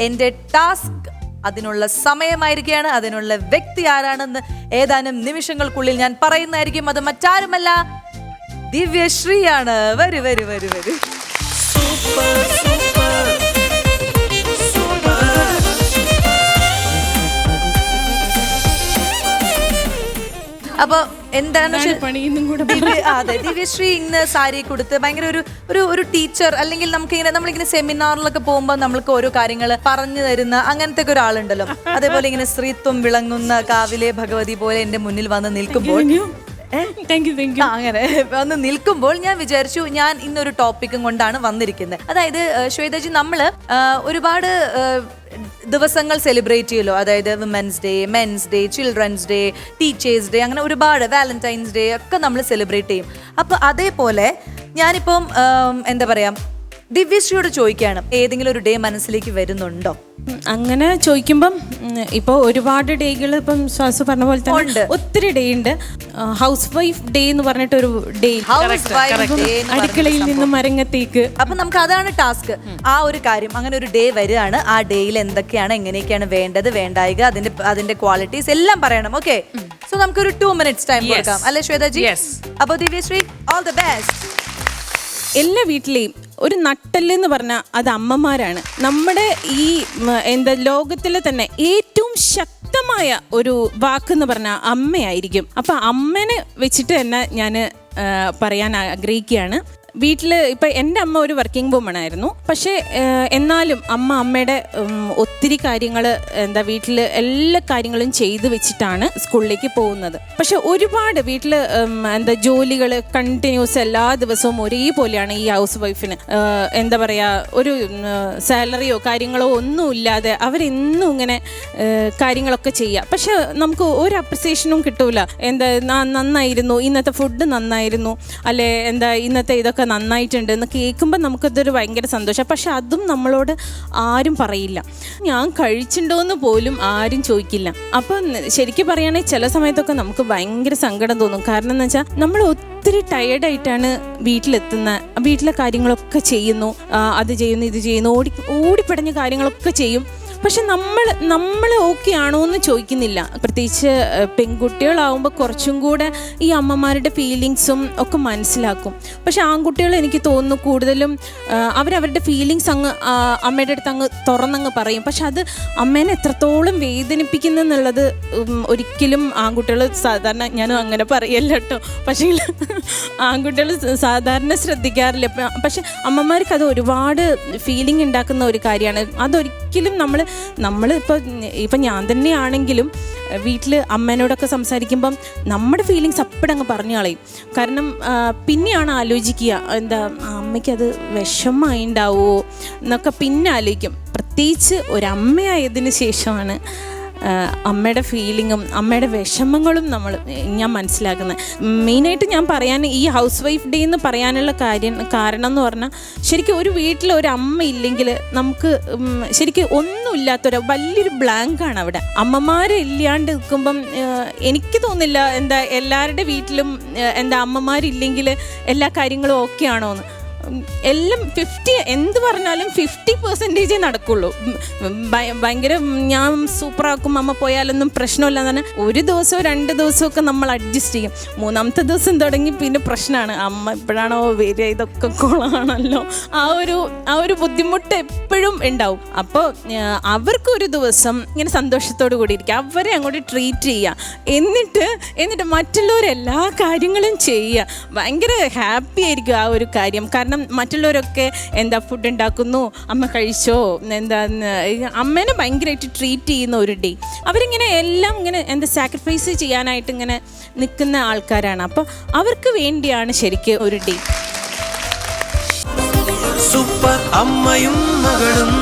എന്റെ ടാസ്ക് അതിനുള്ള സമയമായിരിക്കുകയാണ് അതിനുള്ള വ്യക്തി ആരാണെന്ന് ഏതാനും നിമിഷങ്ങൾക്കുള്ളിൽ ഞാൻ പറയുന്നതായിരിക്കും. അത് മറ്റാരുമല്ല ദിവ്യശ്രീയാണ്. വരൂ വരൂ വരൂ വരൂ. അപ്പൊ എന്താണ് അതെ. ദിവ്യശ്രീ ഇന്ന് സാരി കൊടുത്ത് ഭയങ്കര ഒരു ഒരു ഒരു ടീച്ചർ അല്ലെങ്കിൽ നമുക്ക് ഇങ്ങനെ നമ്മളിങ്ങനെ സെമിനാറിലൊക്കെ പോകുമ്പോൾ നമ്മൾക്ക് ഓരോ കാര്യങ്ങൾ പറഞ്ഞു തരുന്ന അങ്ങനത്തെ ഒക്കെ ഒരാളുണ്ടല്ലോ. അതേപോലെ ഇങ്ങനെ സ്ത്രീത്വം വിളങ്ങുന്ന കാവിലെ ഭഗവതി പോലെ എന്റെ മുന്നിൽ വന്ന് നിൽക്കുമ്പോൾ അങ്ങനെ. വന്ന് നിൽക്കുമ്പോൾ ഞാൻ വിചാരിച്ചു ഞാൻ ഇന്നൊരു ടോപ്പിക്കും കൊണ്ടാണ് വന്നിരിക്കുന്നത്. അതായത് ശ്വേതജി നമ്മൾ ഒരുപാട് ദിവസങ്ങൾ സെലിബ്രേറ്റ് ചെയ്യുമല്ലോ അതായത് women's day men's day children's day teachers day അങ്ങനെ ഒരുപാട് വാലന്റൈൻസ് ഡേ ഒക്കെ നമ്മൾ സെലിബ്രേറ്റ് ചെയ്യും. അപ്പോൾ അതേപോലെ ഞാനിപ്പം എന്താ പറയാ ദിവ്യശ്രീയോട് ചോദിക്കുകയാണ് ഏതെങ്കിലും ഒരു ഡേ മനസ്സിലേക്ക് വരുന്നുണ്ടോ? അങ്ങനെ ചോദിക്കുമ്പം ഇപ്പോൾ ഒരുപാട് ഡേകൾ ഇപ്പം ശ്വാസ പറഞ്ഞ പോലെ ഉണ്ട്. തന്നെ ഒത്തിരി ഡേ ഉണ്ട്. ഹൗസ് വൈഫ് ഡേ എന്ന് പറഞ്ഞിട്ട് ഒരു ഡേ അടുക്കളയിൽ നിന്നും മരങ്ങത്തേക്ക്. അപ്പൊ നമുക്ക് അതാണ് ടാസ്ക് ആ ഒരു കാര്യം അങ്ങനെ ഒരു ഡേ വരികയാണ്. ആ ഡേയിൽ എന്തൊക്കെയാണ് എങ്ങനെയൊക്കെയാണ് വേണ്ടത് വേണ്ടായിക അതിന്റെ അതിന്റെ ക്വാളിറ്റീസ് എല്ലാം പറയണം ഓക്കെ സോ നമുക്കൊരു ടു മിനിറ്റ്സ് ടൈം കൊടുക്കാം അല്ലെ ശ്വേതജി? Yes. അപ്പൊ ദിവ്യശ്രീ ഓൾ ദ ബെസ്റ്റ് എല്ലാ വീട്ടിലെയും ഒരു നട്ടൽ എന്ന് പറഞ്ഞാൽ അത് അമ്മമാരാണ്. നമ്മുടെ ഈ എന്താ ലോകത്തിലെ തന്നെ ഏറ്റവും ശക്തമായ ഒരു വാക്ക് എന്ന് പറഞ്ഞാൽ അമ്മയായിരിക്കും. അപ്പം അമ്മനെ വെച്ചിട്ട് തന്നെ ഞാൻ പറയാൻ ആഗ്രഹിക്കുകയാണ്. വീട്ടിൽ ഇപ്പം എന്റെ അമ്മ ഒരു വർക്കിംഗ് വുമൺ ആയിരുന്നു. പക്ഷേ എന്നാലും അമ്മ അമ്മയുടെ ഒത്തിരി കാര്യങ്ങൾ എന്താ വീട്ടിൽ എല്ലാ കാര്യങ്ങളും ചെയ്തു വെച്ചിട്ടാണ് സ്കൂളിലേക്ക് പോകുന്നത്. പക്ഷെ ഒരുപാട് വീട്ടിൽ എന്താ ജോലികൾ കണ്ടിന്യൂസ് എല്ലാ ദിവസവും ഒരേപോലെയാണ് ഈ ഹൗസ് വൈഫിന് എന്താ പറയുക ഒരു സാലറിയോ കാര്യങ്ങളോ ഒന്നും ഇല്ലാതെ അവരെന്നും ഇങ്ങനെ കാര്യങ്ങളൊക്കെ ചെയ്യുക പക്ഷെ നമുക്ക് ഒരു അപ്രിസിയേഷനും കിട്ടൂല. എന്താ നന്നായിരുന്നു ഇന്നത്തെ ഫുഡ് നന്നായിരുന്നു. അല്ലെ എന്താ ഇന്നത്തെ ഇതൊക്കെ നന്നായിട്ടുണ്ട് എന്ന് കേൾക്കുമ്പോൾ നമുക്കതൊരു ഭയങ്കര സന്തോഷം. പക്ഷെ അതും നമ്മളോട് ആരും പറയില്ല. ഞാൻ കഴിച്ചിട്ടുണ്ടോ എന്ന് പോലും ആരും ചോദിക്കില്ല. അപ്പം ശരിക്കും പറയുകയാണെങ്കിൽ ചില സമയത്തൊക്കെ നമുക്ക് ഭയങ്കര സങ്കടം തോന്നും. കാരണം എന്ന് വെച്ചാൽ നമ്മൾ ഒത്തിരി ടയേർഡായിട്ടാണ് വീട്ടിലെത്തുന്നത് വീട്ടിലെ കാര്യങ്ങളൊക്കെ ചെയ്യുന്നു. അത് ചെയ്യുന്നു ഇത് ചെയ്യുന്നു ഓടി ഓടിപ്പടഞ്ഞ കാര്യങ്ങളൊക്കെ ചെയ്യും. പക്ഷെ നമ്മൾ നമ്മൾ ഓക്കെ ആണോ എന്ന് ചോദിക്കുന്നില്ല. പ്രത്യേകിച്ച് പെൺകുട്ടികളാവുമ്പോൾ കുറച്ചും കൂടെ ഈ അമ്മമാരുടെ ഫീലിങ്സും ഒക്കെ മനസ്സിലാക്കും. പക്ഷെ ആൺകുട്ടികൾ എനിക്ക് തോന്നുന്നു കൂടുതലും അവരവരുടെ ഫീലിങ്സ് അങ്ങ് അമ്മയുടെ അടുത്ത് അങ്ങ് തുറന്നങ്ങ് പറയും. പക്ഷെ അത് അമ്മേനെ എത്രത്തോളം വേദനിപ്പിക്കുന്നു എന്നുള്ളത് ഒരിക്കലും ആൺകുട്ടികൾ സാധാരണ ഞാനും അങ്ങനെ പറയല്ല കേട്ടോ. പക്ഷേ ആൺകുട്ടികൾ സാധാരണ ശ്രദ്ധിക്കാറില്ല. പക്ഷെ അമ്മമാർക്ക് അത് ഒരുപാട് ഫീലിംഗ് ഉണ്ടാക്കുന്ന ഒരു കാര്യമാണ്. അതൊരിക്കലും നമ്മൾ നമ്മൾ ഇപ്പോൾ ഇപ്പം ഞാൻ തന്നെയാണെങ്കിലും വീട്ടിൽ അമ്മേനോടൊക്കെ സംസാരിക്കുമ്പം നമ്മുടെ ഫീലിങ്സ് അപ്പോഴങ്ങ് പറഞ്ഞു കളയും. കാരണം പിന്നെയാണ് ആലോചിക്കുക എന്താ അമ്മയ്ക്കത് വിഷമമായി ഉണ്ടാവുമോ എന്നൊക്കെ പിന്നെ ആലോചിക്കും. പ്രത്യേകിച്ച് ഒരമ്മയായതിനു ശേഷമാണ് അമ്മയുടെ ഫീലിങ്ങും അമ്മയുടെ വിഷമങ്ങളും നമ്മൾ ഞാൻ മനസ്സിലാക്കുന്നത്. മെയിനായിട്ട് ഞാൻ പറയാൻ ഈ ഹൗസ് വൈഫ് ഡേ എന്ന് പറയാനുള്ള കാര്യം കാരണം എന്ന് പറഞ്ഞാൽ ശരിക്കും ഒരു വീട്ടിൽ ഒരു അമ്മ ഇല്ലെങ്കിൽ നമുക്ക് ശരിക്കും ഒന്നുമില്ലാത്തൊരു വലിയൊരു ബ്ലാങ്കാണ് അവിടെ. അമ്മമാരെ ഇല്ലാണ്ട് നിൽക്കുമ്പം എനിക്ക് തോന്നില്ല എന്താ എല്ലാവരുടെ വീട്ടിലും എന്താ അമ്മമാരില്ലെങ്കിൽ എല്ലാ കാര്യങ്ങളും ഓക്കെ ആണോ എന്ന് എല്ലാം ഫിഫ്റ്റി എന്ത് പറഞ്ഞാലും ഫിഫ്റ്റി പെർസെന്റേജേ നടക്കുള്ളൂ. ഭയങ്കര ഞാൻ സൂപ്പറാക്കും അമ്മ പോയാലൊന്നും പ്രശ്നമില്ല എന്ന് പറഞ്ഞാൽ ഒരു ദിവസവും രണ്ട് ദിവസമൊക്കെ നമ്മൾ അഡ്ജസ്റ്റ് ചെയ്യും. മൂന്നാമത്തെ ദിവസം തുടങ്ങി പിന്നെ പ്രശ്നമാണ്. അമ്മ എപ്പോഴാണോ വരിക ഇതൊക്കെ കൊള്ളാണല്ലോ. ആ ഒരു ആ ഒരു ബുദ്ധിമുട്ട് എപ്പോഴും ഉണ്ടാവും. അപ്പോൾ അവർക്കൊരു ദിവസം ഇങ്ങനെ സന്തോഷത്തോടു കൂടി ഇരിക്കുക. അവരെ അങ്ങോട്ട് ട്രീറ്റ് ചെയ്യുക. എന്നിട്ട് എന്നിട്ട് മറ്റുള്ളവരെല്ലാ കാര്യങ്ങളും ചെയ്യുക. ഭയങ്കര ഹാപ്പി ആയിരിക്കും ആ ഒരു കാര്യം. കാരണം മറ്റുള്ളവരൊക്കെ എന്താ ഫുഡ് ഉണ്ടാക്കുന്നു? അമ്മ കഴിച്ചോ? എന്താ അമ്മേനെ ഭയങ്കരമായിട്ട് ട്രീറ്റ് ചെയ്യുന്ന ഒരു ഡേ അവരിങ്ങനെ എല്ലാം ഇങ്ങനെ എന്താ സാക്രിഫൈസ് ചെയ്യാനായിട്ട് ഇങ്ങനെ നിൽക്കുന്ന ആൾക്കാരാണ്. അപ്പോൾ അവർക്ക് വേണ്ടിയാണ് ശരിക്കും ഒരു ഡേ സൂപ്പർ അമ്മയും മകളും